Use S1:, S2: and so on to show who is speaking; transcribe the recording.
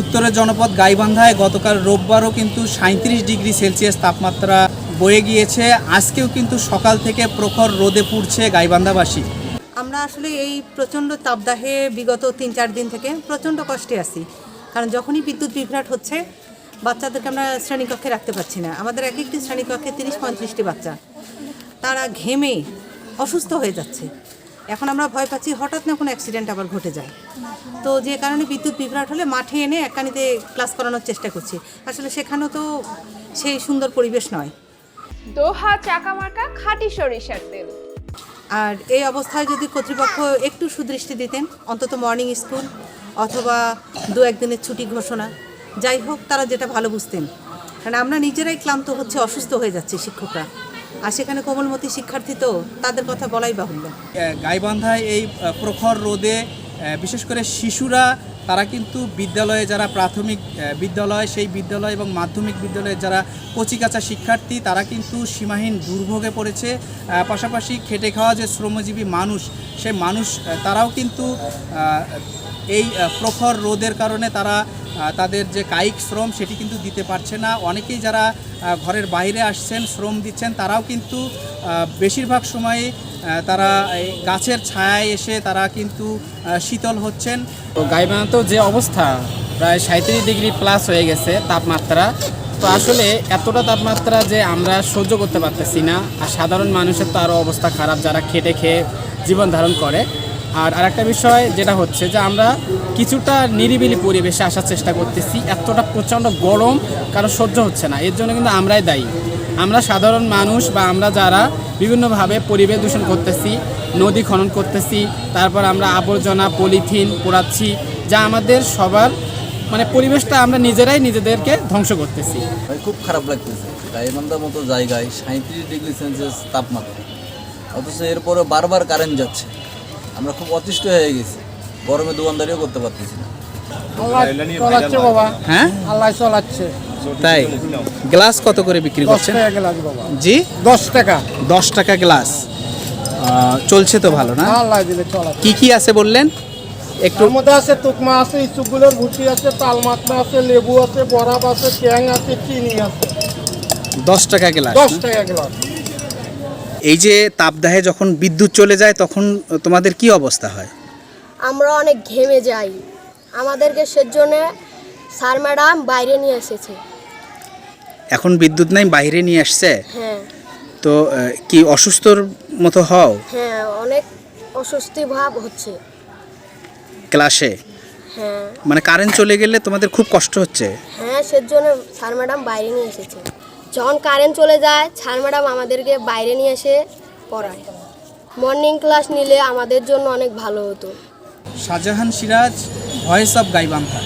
S1: উত্তরের জনপদ গাইবান্ধায় গতকাল রোববারও কিন্তু সাঁত্রিশ ডিগ্রি সেলসিয়াস তাপমাত্রা বয়ে গিয়েছে। আজকেও কিন্তু সকাল থেকে প্রখর রোদে পুড়ছে গাইবান্ধাবাসী।
S2: আমরা আসলে এই প্রচণ্ড তাপদাহে বিগত তিন চার দিন থেকে প্রচণ্ড কষ্টে আছি। কারণ যখনই বিদ্যুৎ বিভ্রাট হচ্ছে, বাচ্চাদেরকে আমরা শ্রেণীকক্ষে রাখতে পারছি না। আমাদের এক একটি শ্রেণীকক্ষে তিরিশ পঁয়ত্রিশটি বাচ্চা। তারা ঘেমে অসুস্থ হয়ে যাচ্ছে। এখন আমরা ভয় পাচ্ছি হঠাৎ না কোনো অ্যাক্সিডেন্ট আবার ঘটে যায়। তো যে কারণে বিদ্যুৎ বিভ্রাট হলে মাঠে এনে একখানিতে ক্লাস করানোর চেষ্টা করছি। আসলে সেখানেও তো সেই সুন্দর পরিবেশ নয়।
S3: দোহা চাকামার্কা খাঁটি সরিষার তেল
S2: আর এই অবস্থায় যদি কর্তৃপক্ষ একটু সুদৃষ্টি দিতেন অন্তত মর্নিং স্কুল অথবা দু একদিনের ছুটি ঘোষণা যাই হোক তারা যেটা ভালো বুঝতেন। কারণ আমরা নিজেরাই ক্লান্ত হচ্ছে অসুস্থ হয়ে যাচ্ছে শিক্ষকরা। আর সেখানে কোমলমতি শিক্ষার্থী তো তাদের কথা বলাই বাহুল্য।
S1: গাইবান্ধায় এই প্রখর রোদে বিশেষ করে শিশুরা, তারা কিন্তু বিদ্যালয়ে যারা প্রাথমিক বিদ্যালয়, সেই বিদ্যালয় এবং মাধ্যমিক বিদ্যালয়ের যারা কচিকাচা শিক্ষার্থী, তারা কিন্তু সীমাহীন দুর্ভোগে পড়েছে। পাশাপাশি খেটে খাওয়া যে শ্রমজীবী মানুষ সেই মানুষ তারাও কিন্তু এই প্রখর রোদের কারণে তারা তাদের যে কায়িক শ্রম সেটি কিন্তু দিতে পারছে না। অনেকেই যারা ঘরের বাইরে আসছেন, শ্রম দিচ্ছেন, তারাও কিন্তু বেশিরভাগ সময়ে তারা গাছের ছায়ায় এসে তারা কিন্তু শীতল হচ্ছেন।
S4: তো গাইবান্ধাতেও যে অবস্থা, প্রায় সাঁত্রিশ ডিগ্রি প্লাস হয়ে গেছে তাপমাত্রা। তো আসলে এতটা তাপমাত্রা যে আমরা সহ্য করতে পারতেছি না, আর সাধারণ মানুষের তো আরও অবস্থা খারাপ যারা খেটে খেয়ে জীবন ধারণ করে। আর আরেকটা বিষয় যেটা হচ্ছে যে আমরা কিছুটা নিরিবিলি পরিবেশে আসার চেষ্টা করতেছি। এতটা প্রচণ্ড গরম কারও সহ্য হচ্ছে না। এর জন্য কিন্তু আমরাই দায়ী। আমরা সাধারণ মানুষ বা আমরা যারা বিভিন্নভাবে পরিবেশ দূষণ করতেছি, নদী খনন করতেছি, তারপর আমরা আবর্জনা, পলিথিন পোড়াচ্ছি, যা আমাদের সবার মানে পরিবেশটা আমরা নিজেরাই নিজেদেরকে ধ্বংস করতেছি।
S5: খুব খারাপ লাগতেছে। গাইবান্ধার মতো জায়গায় সাঁত্রিশ ডিগ্রি সেলসিয়াস তাপমাত্রা। অথচ এরপরে বারবার কারেন্ট যাচ্ছে। আমরা খুব অতিষ্ঠ হয়ে গেছি। গরমে দোকানদারিও করতে পারতেছি না।
S6: চলাচ্ছে বাবা।
S1: হ্যাঁ?
S6: আল্লাহ চলাচ্ছে।
S1: তাই? গ্লাস কত করে বিক্রি করছেন?
S6: টাকা
S1: জি?
S6: দশ টাকা।
S1: দশ টাকা গ্লাস। চলছে তো ভালো না?
S6: আল্লাহ দিলে
S1: কি কি আছে বললেন? একটু
S6: মধ্যে আছে তুকমা আছে ইচুকগুলোর ভুটি আছে তালমাত্রা আছে লেবু আছে বরাব আছে ট্যাং আছে চিনি আছে।
S1: দশ টাকা গ্লাস
S6: দশ টাকা গ্লাস
S1: এই যে তাপদাহে যখন বিদ্যুৎ চলে যায় তখন তোমাদের কি অবস্থা হয়?
S7: আমরা অনেক ঘেমে যাই। আমাদেরকে সেজন্য স্যার ম্যাডাম বাইরে নিয়ে এসেছে।
S1: এখন বিদ্যুৎ নাই বাইরে নিয়ে আসছে?
S7: হ্যাঁ।
S1: তো কি অসুস্থর মতো হও?
S7: হ্যাঁ অনেক অস্বস্তি ভাব হচ্ছে।
S1: ক্লাসে?
S7: হ্যাঁ।
S1: মানে কারেন্ট চলে গেলে তোমাদের খুব কষ্ট হচ্ছে?
S7: হ্যাঁ সেজন্য স্যার ম্যাডাম বাইরে নিয়ে এসেছে। যখন কারেন্ট চলে যায় স্যার ম্যাডাম আমাদেরকে বাইরে নিয়ে এসে পড়ায়। মর্নিং ক্লাস নিলে আমাদের জন্য অনেক ভালো হতো।
S1: Shahjahan Siraj voice of Gaibandha